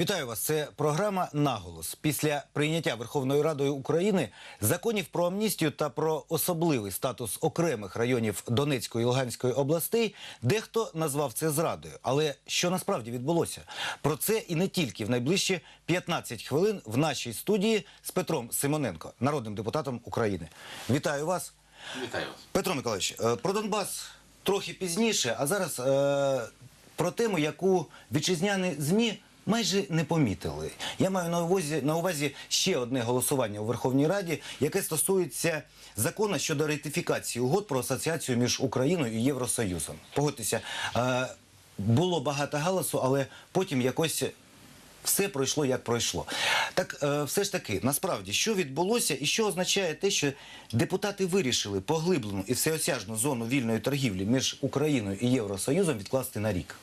Вітаю вас. Це програма Наголос. Після прийняття Верховною Радою України законів про амністію та про особливий статус окремих районів Донецької і Луганської областей дехто назвав це зрадою. Але що насправді відбулося? Про це і не тільки в найближчі 15 хвилин в нашій студії з Петром Симоненко, народним депутатом України. Вітаю вас. Вітаю вас. Петро Миколаївич, е, про Донбас трохи пізніше, а зараз е, про тему, яку вітчизняні ЗМІ майже не помітили. Я маю на увазі, на увазі ще одне голосування у Верховній Раді, яке стосується закону щодо ратифікації угод про асоціацію між Україною і Євросоюзом. Погодьтеся, е, було багато галасу, але потім якось все пройшло як пройшло. Так е, все ж таки, насправді, що відбулося і що означає те, що депутати вирішили поглиблену і всеосяжну зону вільної торгівлі між Україною і Євросоюзом відкласти на рік?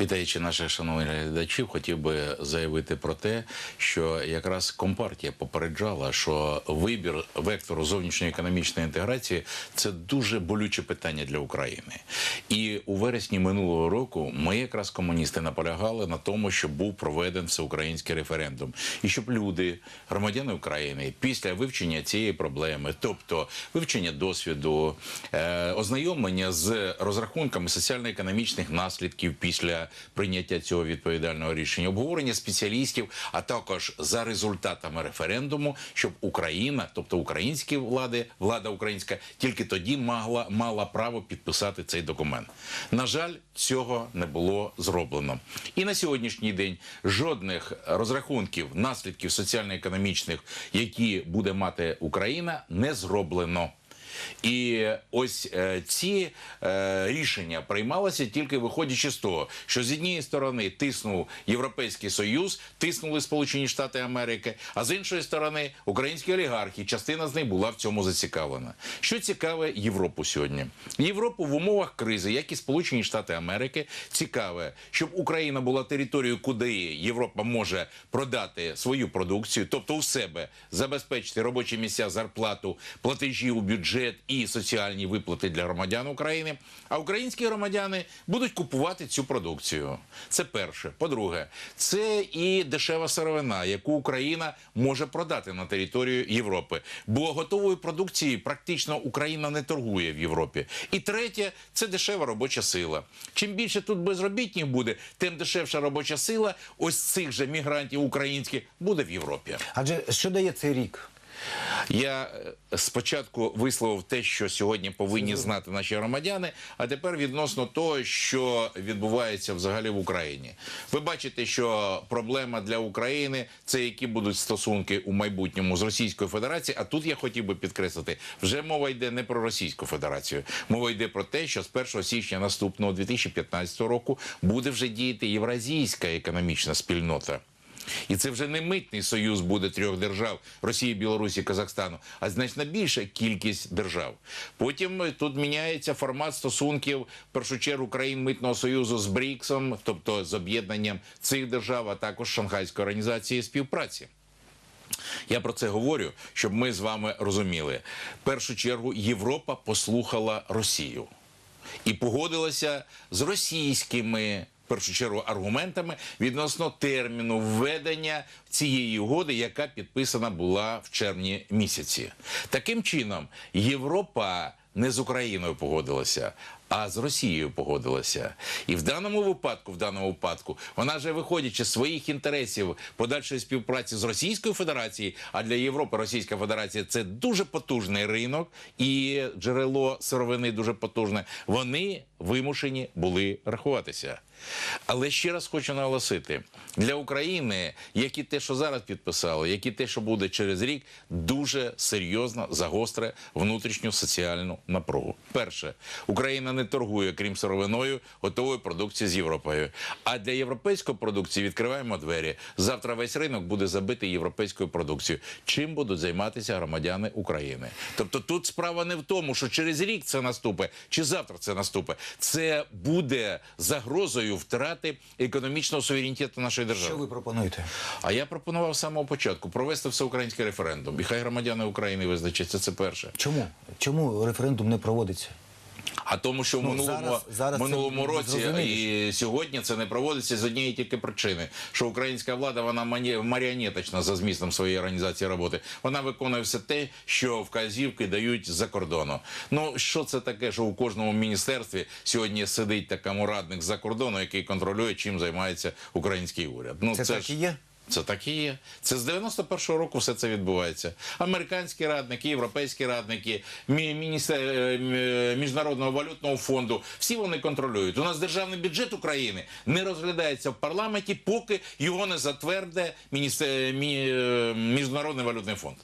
Вітаючи наших шановних глядачів, хотів би заявити про те, що якраз компартія попереджала, що вибір вектору зовнішньої економічної інтеграції це дуже болюче питання для України. І у вересні минулого року ми, якраз комуністи, наполягали на тому, щоб був проведений всеукраїнський референдум, і щоб люди, громадяни України, після вивчення цієї проблеми, тобто вивчення досвіду, е, ознайомлення з розрахунками соціально-економічних наслідків після прийняття цього відповідального рішення, обговорення спеціалістів, а також за результатами референдуму, щоб Україна, тобто українські влади, влада українська, тільки тоді могла мала право підписати цей документ. На жаль, цього не було зроблено. І на сьогоднішній день жодних розрахунків наслідків соціально-економічних, які буде мати Україна, не зроблено. І ось е, ці е, рішення приймалися тільки виходячи з того, що з однієї сторони тиснув Європейський Союз, тиснули Сполучені Штати Америки, а з іншої сторони українські олігархи, частина з них була в цьому зацікавлена. Що цікаве Європу сьогодні? Європу в умовах кризи, як і Сполучені Штати Америки, цікаве, щоб Україна була територією, куди Європа може продати свою продукцію, тобто у себе забезпечити робочі місця, зарплату, платежі у бюджет і соціальні виплати для громадян України. А українські громадяни будуть купувати цю продукцію. Це перше. По-друге, це і дешева сировина, яку Україна може продати на територію Європи. Бо готової продукції практично Україна не торгує в Європі. І третє це дешева робоча сила. Чим більше тут безробітних буде, тим дешевша робоча сила ось цих же мігрантів українських буде в Європі. Адже що дає цей рік? Я е, спочатку висловив те, що сьогодні повинні знати наші громадяни, а тепер відносно того, що відбувається взагалі в Україні. Ви бачите, що проблема для України це які будуть стосунки у майбутньому з Російською Федерацією. А тут я хотів би підкреслити, вже мова йде не про Російську Федерацію. Мова йде про те, що з 1 січня наступного 2015 року буде вже діяти євразійська економічна спільнота. І це вже не митний союз буде трьох держав Росії, Білорусі, Казахстану, а значно більша кількість держав. Потім е, тут міняється формат стосунків в першу чергу країн митного союзу з БРІКСом, тобто з об'єднанням цих держав, а також Шанхайської організації співпраці. Я про це говорю, щоб ми з вами розуміли. В першу чергу Європа послухала Росію і погодилася з російськими. В першу чергу аргументами відносно терміну введення цієї угоди, яка підписана була в червні місяці. Таким чином, Європа не з Україною погодилася, а з Росією погодилася. І в даному випадку, в даному випадку, вона вже виходячи з своїх інтересів подальшої співпраці з Російською Федерацією, а для Європи Російська Федерація це дуже потужний ринок і джерело сировини дуже потужне. Вони вимушені були рахуватися. Але ще раз хочу наголосити: для України, як і те, що зараз підписали, як і те, що буде через рік, дуже серйозно загостре внутрішню соціальну напругу. Перше, Україна не торгує, крім сировиною, готовою продукцією з Європою. А для європейської продукції відкриваємо двері. Завтра весь ринок буде забитий європейською продукцією. Чим будуть займатися громадяни України? Тобто тут справа не в тому, що через рік це наступить, чи завтра це наступить. Це буде загрозою втрати економічного суверенітету нашої держави. Що ви пропонуєте? А я пропонував з самого початку провести всеукраїнський референдум. І хай громадяни України визначаться. Це перше. Чому? Чому референдум не проводиться? А тому, що в Ну, минулому, зараз- зараз це минулому році і сьогодні це не проводиться з однієї тільки причини, що українська влада вона маріонеточна за змістом своєї організації роботи. Вона виконує все те, що вказівки дають за кордону. Ну що це таке, що у кожному міністерстві сьогодні сидить такому радник за кордону, який контролює, чим займається український уряд. Ну Це так ж- і є? Це так і є. Це з 91-го року все це відбувається. Американські радники, європейські радники, е, м- міжнародного валютного фонду. Всі вони контролюють. У нас державний бюджет України не розглядається в парламенті, поки його не затверде е, міжнародний валютний фонд.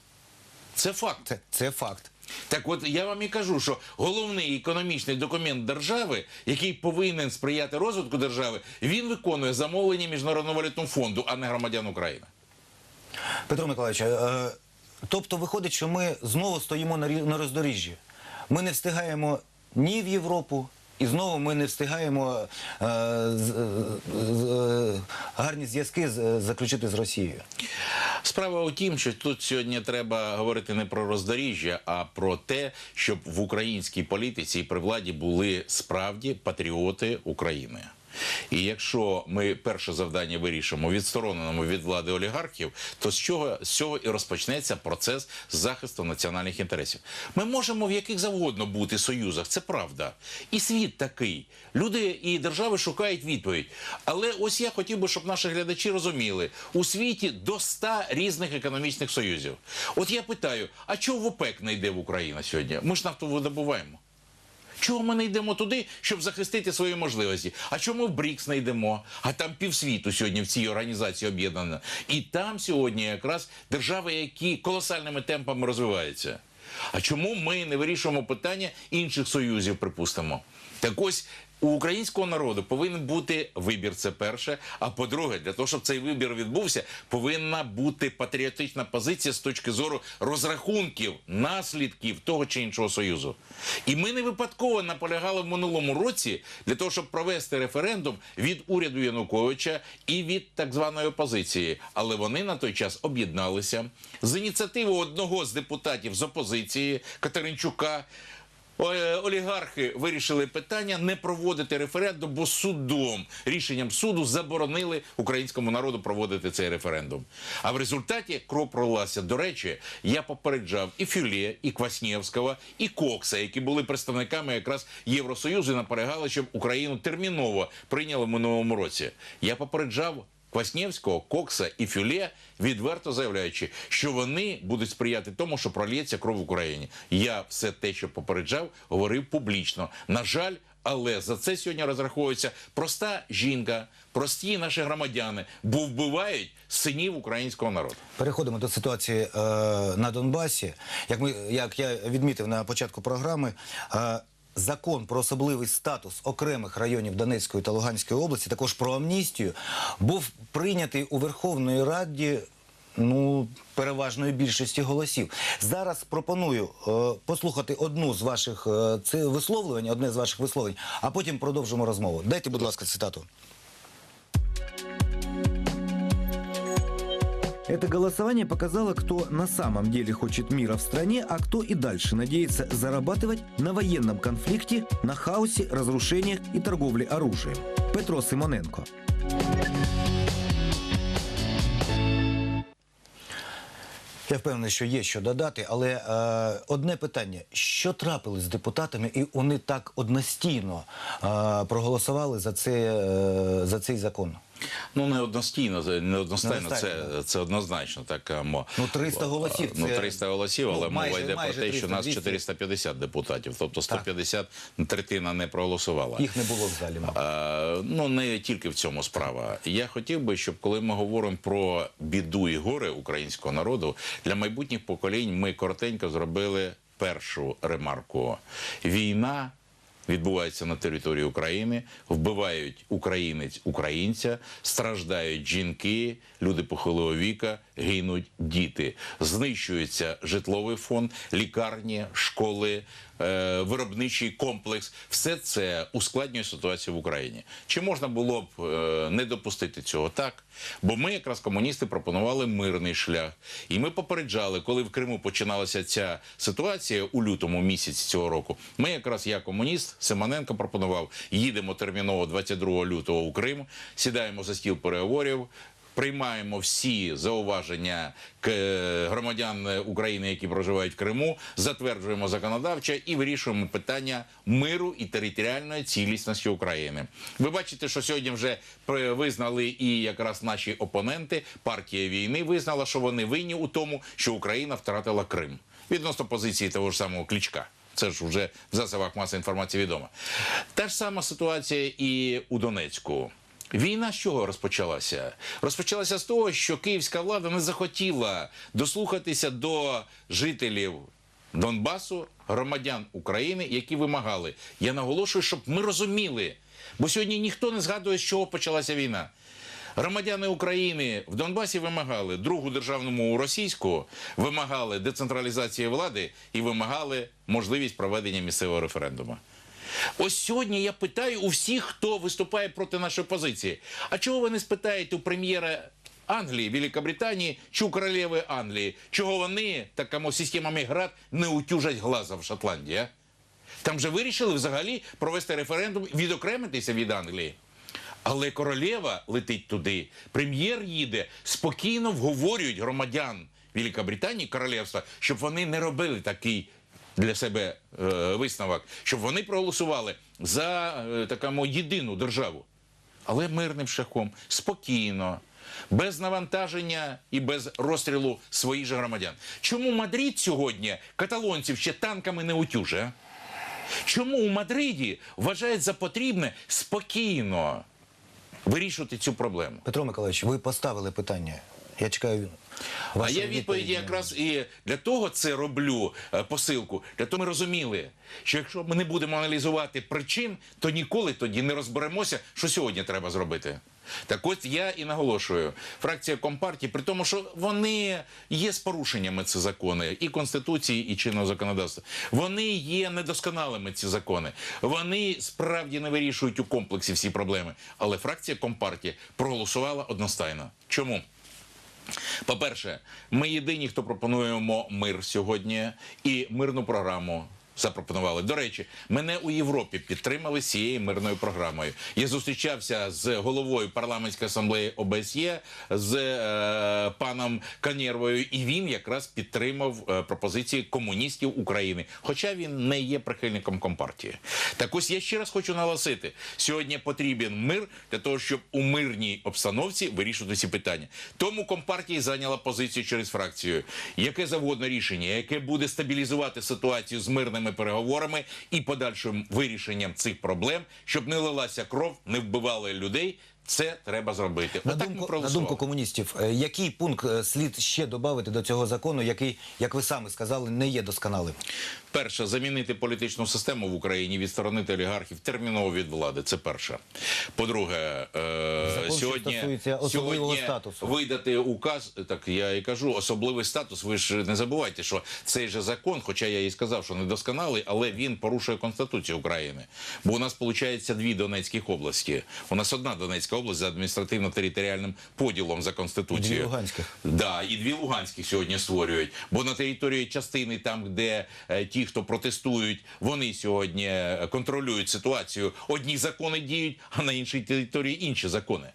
Це факт. Це, це факт. Так от я вам і кажу, що головний економічний документ держави, який повинен сприяти розвитку держави, він виконує замовлення Міжнародного валютного фонду, а не громадян України. Петро Миколаївич, е, тобто виходить, що ми знову стоїмо на, рі- на роздоріжжі. Ми не встигаємо ні в Європу, і знову ми не встигаємо е, з- з- е, гарні зв'язки з- заключити з Росією. Справа у тім, що тут сьогодні треба говорити не про роздоріжжя, а про те, щоб в українській політиці і при владі були справді патріоти України. І якщо ми перше завдання вирішимо відстороненому від влади олігархів, то з чого з цього і розпочнеться процес захисту національних інтересів. Ми можемо в яких завгодно бути союзах, це правда. І світ такий. Люди і держави шукають відповідь. Але ось я хотів би, щоб наші глядачі розуміли, у світі до 100 різних економічних союзів. От я питаю: а чого в ОПЕК не йде в Україну сьогодні? Ми ж нафту видобуваємо. Чого ми не йдемо туди, щоб захистити свої можливості? А чому в БРІКС не йдемо? А там півсвіту сьогодні в цій організації об'єднано. І там сьогодні якраз держави, які колосальними темпами розвиваються. А чому ми не вирішуємо питання інших союзів, припустимо? Так ось у українського народу повинен бути вибір. Це перше. А по-друге, для того, щоб цей вибір відбувся, повинна бути патріотична позиція з точки зору розрахунків, наслідків того чи іншого союзу. І ми не випадково наполягали в минулому році для того, щоб провести референдум від уряду Януковича і від так званої опозиції. Але вони на той час об'єдналися з ініціативи одного з депутатів з опозиції Катеринчука. Е, Олігархи вирішили питання не проводити референдум, бо судом рішенням суду заборонили українському народу проводити цей референдум. А в результаті кров пролилася. До речі, я попереджав і Фюлє, і Кваснєвського, і Кокса, які були представниками якраз Євросоюзу, і наполягали, щоб Україну терміново прийняли в минулому році. Я попереджав. Кваснєвського, Кокса і Фюле відверто заявляючи, що вони будуть сприяти тому, що пролється кров в Україні. Я все те, що попереджав, говорив публічно. На жаль, але за це сьогодні розраховується проста жінка, прості наші громадяни, бо вбивають синів українського народу. Переходимо до ситуації е, на Донбасі. Як ми, як я відмітив на початку програми, е, закон про особливий статус окремих районів Донецької та Луганської області, також про амністію, був прийнятий у Верховної Раді. Ну, переважної більшості голосів. Зараз пропоную е, послухати одну з ваших е, це висловлювань, одне з ваших висловлень, а потім продовжимо розмову. Дайте, будь ласка, цитату. Это голосование показало, кто на самом деле хочет мира в стране, а кто и дальше надеется зарабатывать на военном конфликте, на хаосе, разрушениях и торговле оружием. Петро Симоненко. Я впевнений, що є що додати, але е, одне питання: що трапилось з депутатами, і вони так одностійно е, проголосували за, це, е, за цей закон? Ну не одностійно, не одностайно, це, це однозначно. Так а, мо- Ну, 300 голосів, Ну 300 голосів, ну, але майже- мова йде про те, що нас 200. 450 депутатів, тобто 150 третина не проголосувала. Їх не було в залі. мабуть. Е, Ну не тільки в цьому справа. Я хотів би, щоб коли ми говоримо про біду і горе українського народу, для майбутніх поколінь ми коротенько зробили першу ремарку: війна. Відбувається на території України, вбивають українець українця, страждають жінки, люди похилого віка, гинуть діти, знищується житловий фонд, лікарні, школи, виробничий комплекс. Все це ускладнює ситуацію в Україні. Чи можна було б е, не допустити цього? Так. Бо ми, якраз комуністи, пропонували мирний шлях. І ми попереджали, коли в Криму починалася ця ситуація у лютому місяці цього року. Ми, якраз я комуніст, Симоненко пропонував, їдемо терміново 22 лютого у Крим, сідаємо за стіл переговорів. Приймаємо всі зауваження к е, громадян України, які проживають в Криму, затверджуємо законодавче і вирішуємо питання миру і територіальної цілісності України. Ви бачите, що сьогодні вже визнали і якраз наші опоненти, партія війни визнала, що вони винні у тому, що Україна втратила Крим відносно позиції того ж самого Клічка. Це ж вже в засобах масової інформації відомо. Та ж сама ситуація і у Донецьку. Війна з чого розпочалася? Розпочалася з того, що київська влада не захотіла дослухатися до жителів Донбасу, громадян України, які вимагали. Я наголошую, щоб ми розуміли, бо сьогодні ніхто не згадує, з чого почалася війна. Громадяни України в Донбасі вимагали другу державну мову російську, вимагали децентралізації влади і вимагали можливість проведення місцевого референдуму. Ось сьогодні я питаю у всіх, хто виступає проти нашої позиції. А чого ви не спитаєте у прем'єра Англії, Великобританії чи у королеви Англії, чого вони такому системами град не утюжать глаза в Шотландії? А? Там же вирішили взагалі провести референдум, відокремитися від Англії. Але королева летить туди, прем'єр їде, спокійно вговорюють громадян Великобританії, королевства, щоб вони не робили такий для себе е, висновок, щоб вони проголосували за е, такому єдину державу. Але мирним шляхом, спокійно, без навантаження і без розстрілу своїх же громадян. Чому Мадрид сьогодні каталонців ще танками не утюже? Чому у Мадриді вважають за потрібне спокійно вирішувати цю проблему? Петро Миколаївич, ви поставили питання. Я чекаю. А я відповіді якраз і для того це роблю е, посилку. Для того ми розуміли, що якщо ми не будемо аналізувати причин, то ніколи тоді не розберемося, що сьогодні треба зробити. Так от я і наголошую, фракція Компартії, при тому, що вони є з порушеннями ці закони і конституції, і чинного законодавства. Вони є недосконалими ці закони. Вони справді не вирішують у комплексі всі проблеми. Але фракція Компартії проголосувала одностайно. Чому? По-перше, ми єдині, хто пропонуємо мир сьогодні і мирну програму. Запропонували. До речі, мене у Європі підтримали цією мирною програмою. Я зустрічався з головою парламентської асамблеї ОБСЄ з е, паном Канєрвою, і він якраз підтримав е, пропозиції комуністів України, хоча він не є прихильником компартії. Так ось я ще раз хочу наголосити: сьогодні потрібен мир для того, щоб у мирній обстановці вирішувати ці питання. Тому компартія зайняла позицію через фракцію. Яке завгодно рішення, яке буде стабілізувати ситуацію з мирними переговорами і подальшим вирішенням цих проблем, щоб не лилася кров, не вбивали людей. Це треба зробити. На думку, на думку комуністів, е, який пункт е, слід ще додати до цього закону, який, як ви самі сказали, не є досконалим? Перше, замінити політичну систему в Україні, відсторонити олігархів терміново від влади. Це перше. По-друге, е, сьогодні, сьогодні статусу. видати указ, так я і кажу, особливий статус. Ви ж не забувайте, що цей же закон, хоча я і сказав, що недосконалий, але він порушує Конституцію України. Бо у нас виходить дві Донецьких області. У нас одна Донецька область за адміністративно-територіальним поділом за Конституцією. Дві Луганських. Да, і дві Луганських сьогодні створюють. Бо на території частини, там, де е, ті, хто протестують, вони сьогодні е, контролюють ситуацію. Одні закони діють, а на іншій території інші закони.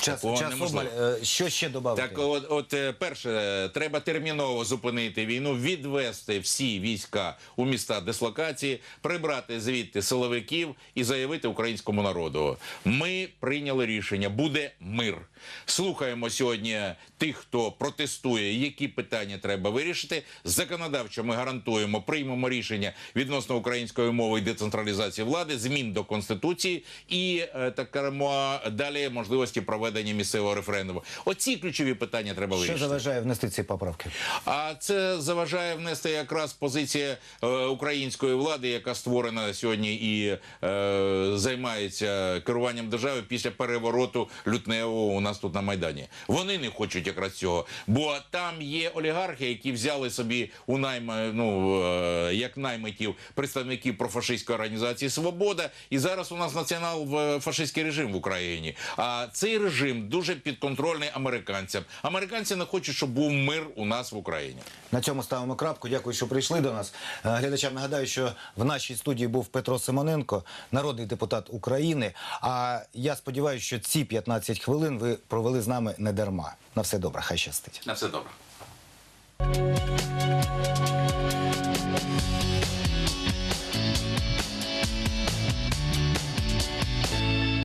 Час, Такого час неможливо. обмаль. Е, Що ще додати? Так, от, от е, перше, треба терміново зупинити війну, відвести всі війська у міста дислокації, прибрати звідти силовиків і заявити українському народу. Ми прийняли рішення, буде мир. Слухаємо сьогодні тих, хто протестує, які питання треба вирішити. Законодавчо ми гарантуємо, приймемо рішення відносно української мови і децентралізації влади, змін до конституції і е, так кажемо, далі можливості проведення місцевого референдуму. Оці ключові питання треба Що заважає внести ці поправки? А це заважає внести якраз позиція е, української влади, яка створена сьогодні і е, займається керуванням держави після перевороту лютневого у нас тут на майдані. Вони не хочуть якраз цього, бо там є олігархи, які взяли собі у найма, ну е, як наймитів представників профашистської організації Свобода, і зараз у нас націонал-фашистський режим в Україні. А цей режим дуже підконтрольний американцям. Американці не хочуть, щоб був мир у нас в Україні. На цьому ставимо крапку. Дякую, що прийшли до нас. Е, Глядачам нагадаю, що в нашій студії був Петро Симоненко, народний депутат України. А я сподіваюся, що ці 15 хвилин ви провели з нами не дарма. На все добре, хай щастить. На все добре.